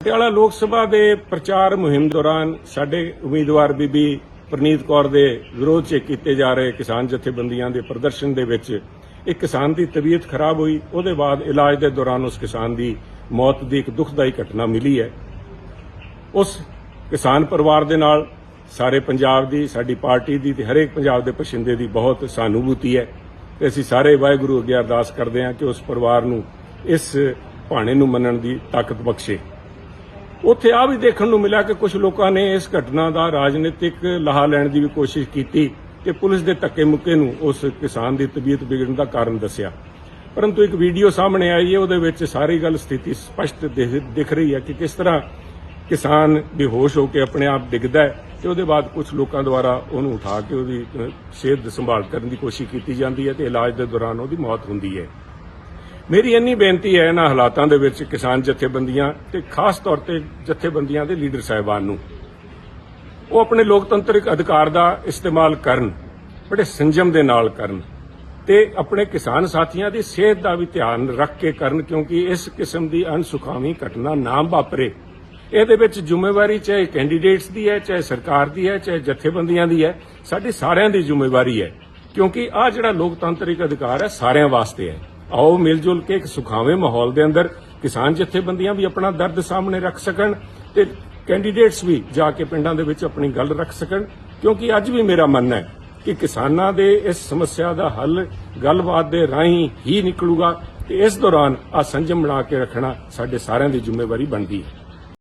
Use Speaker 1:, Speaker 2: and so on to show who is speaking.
Speaker 1: ਪਟਿਆਲਾ ਲੋਕ ਸਭਾ ਦੇ ਪ੍ਰਚਾਰ ਮੁਹਿੰਮ ਦੌਰਾਨ ਸਾਡੇ ਉਮੀਦਵਾਰ ਬੀਬੀ ਪ੍ਰਨੀਤ ਕੌਰ ਦੇ ਵਿਰੋਧ 'ਚ ਕੀਤੇ ਜਾ ਰਹੇ ਕਿਸਾਨ ਜਥੇਬੰਦੀਆਂ ਦੇ ਪ੍ਰਦਰਸ਼ਨ ਦੇ ਵਿੱਚ ਇੱਕ ਕਿਸਾਨ ਦੀ ਤਬੀਅਤ ਖਰਾਬ ਹੋਈ, ਉਹਦੇ ਬਾਅਦ ਇਲਾਜ ਦੇ ਦੌਰਾਨ ਉਸ ਕਿਸਾਨ ਦੀ ਮੌਤ ਦੀ ਇੱਕ ਦੁਖਦਾਈ ਘਟਨਾ ਮਿਲੀ ਹੈ। ਉਸ ਕਿਸਾਨ ਪਰਿਵਾਰ ਦੇ ਨਾਲ ਸਾਰੇ ਪੰਜਾਬ ਦੀ, ਸਾਡੀ ਪਾਰਟੀ ਦੀ ਤੇ ਹਰੇਕ ਪੰਜਾਬ ਦੇ ਪਛਿੰਦੇ ਦੀ ਬਹੁਤ ਸਾਨੂਭੂਤੀ ਹੈ ਤੇ ਅਸੀਂ ਸਾਰੇ ਵਾਹਿਗੁਰੂ ਅੱਗੇ ਅਰਦਾਸ ਕਰਦੇ ਹਾਂ ਕਿ ਉਸ ਪਰਿਵਾਰ ਨੂੰ ਇਸ ਭਾਣੇ ਨੂੰ ਮੰਨਣ ਦੀ ਤਾਕਤ ਬਖਸ਼ੇ। ਉੱਥੇ ਆ ਵੀ ਦੇਖਣ ਨੂੰ ਮਿਲਿਆ ਕਿ ਕੁਝ ਲੋਕਾਂ ਨੇ ਇਸ ਘਟਨਾ ਦਾ ਰਾਜਨੀਤਿਕ ਲਾਹਾ ਲੈਣ ਦੀ ਵੀ ਕੋਸ਼ਿਸ਼ ਕੀਤੀ ਤੇ ਪੁਲਿਸ ਦੇ ਧੱਕੇ ਮੁੱਕੇ ਨੂੰ ਉਸ ਕਿਸਾਨ ਦੀ ਤਬੀਅਤ ਵਿਗੜਨ ਦਾ ਕਾਰਨ ਦੱਸਿਆ। ਪਰੰਤੂ ਇੱਕ ਵੀਡੀਓ ਸਾਹਮਣੇ ਆਈ ਹੈ, ਉਹਦੇ ਵਿੱਚ ਸਾਰੀ ਗੱਲ ਸਥਿਤੀ ਸਪਸ਼ਟ ਦਿਖ- ਰਹੀ ਹੈ ਕਿ ਕਿਸ ਤਰ੍ਹਾਂ ਕਿਸਾਨ ਬੇਹੋਸ਼ ਹੋ ਕੇ ਆਪਣੇ ਆਪ ਡਿੱਗਦਾ ਹੈ ਤੇ ਉਹਦੇ ਬਾਅਦ ਕੁਝ ਲੋਕਾਂ ਦੁਆਰਾ ਉਹਨੂੰ ਉਠਾ ਕੇ ਉਹਦੀ ਸਿਹਤ ਸੰਭਾਲ ਕਰਨ ਦੀ ਕੋਸ਼ਿਸ਼ ਕੀਤੀ ਜਾਂਦੀ ਹੈ ਤੇ ਇਲਾਜ ਦੇ ਦੌਰਾਨ ਉਹਦੀ ਮੌਤ ਹੁੰਦੀ ਹੈ। ਮੇਰੀ ਇੰਨੀ ਬੇਨਤੀ ਹੈ ਇਹਨਾਂ ਹਾਲਾਤਾਂ ਦੇ ਵਿੱਚ ਕਿਸਾਨ ਜਥੇਬੰਦੀਆਂ ਤੇ ਖਾਸ ਤੌਰ ਤੇ ਜਥੇਬੰਦੀਆਂ ਦੇ ਲੀਡਰ ਸਾਹਿਬਾਨ ਨੂੰ। ਉਹ ਆਪਣੇ ਲੋਕਤੰਤਰਿਕ ਅਧਿਕਾਰ ਦਾ ਇਸਤੇਮਾਲ ਕਰਨ, ਬੜੇ ਸੰਜਮ ਦੇ ਨਾਲ ਕਰਨ ਤੇ ਆਪਣੇ ਕਿਸਾਨ ਸਾਥੀਆਂ ਦੀ ਸਿਹਤ ਦਾ ਵੀ ਧਿਆਨ ਰੱਖ ਕੇ ਕਰਨ ਕਿਉਂਕਿ ਇਸ ਕਿਸਮ ਦੀ ਅਨਸੁਖਾਵੀ ਘਟਨਾ ਨਾ ਵਾਪਰੇ। ਇਹਦੇ ਵਿੱਚ ਜ਼ਿੰਮੇਵਾਰੀ ਚਾਹੇ ਕੈਂਡੀਡੇਟਸ ਦੀ ਹੈ, ਚਾਹੇ ਸਰਕਾਰ ਦੀ ਹੈ, ਚਾਹੇ ਜਥੇਬੰਦੀਆਂ ਦੀ ਹੈ, ਸਾਡੀ ਸਾਰਿਆਂ ਦੀ ਜ਼ਿੰਮੇਵਾਰੀ ਹੈ ਕਿਉਂਕਿ ਆ ਜਿਹੜਾ ਲੋਕਤੰਤਰਿਕ ਅਧਿਕਾਰ ਹੈ, ਸਾਰਿਆਂ ਵਾਸਤੇ ਹੈ। ਆਓ ਮਿਲ ਜੁਲ ਕੇ ਇੱਕ ਸੁਖਾਵੇਂ ਮਾਹੌਲ ਦੇ ਅੰਦਰ ਕਿਸਾਨ ਜਥੇਬੰਦੀਆਂ ਵੀ ਆਪਣਾ ਦਰਦ ਸਾਹਮਣੇ ਰੱਖ ਸਕਣ ਤੇ ਕੈਂਡੀਡੇਟਸ ਵੀ ਜਾ ਕੇ ਪਿੰਡਾਂ ਦੇ ਵਿੱਚ ਆਪਣੀ ਗੱਲ ਰੱਖ ਸਕਣ, ਕਿਉਂਕਿ ਅੱਜ ਵੀ ਮੇਰਾ ਮੰਨਣਾ ਹੈ ਕਿ ਕਿਸਾਨਾਂ ਦੇ ਇਸ ਸਮੱਸਿਆ ਦਾ ਹੱਲ ਗੱਲਬਾਤ ਦੇ ਰਾਹੀਂ ਹੀ ਨਿਕਲੂਗਾ ਤੇ ਇਸ ਦੌਰਾਨ ਆ ਸੰਜਮ ਬਣਾ ਕੇ ਰੱਖਣਾ ਸਾਡੇ ਸਾਰਿਆਂ ਦੀ ਜ਼ਿੰਮੇਵਾਰੀ ਬਣਦੀ ਹੈ।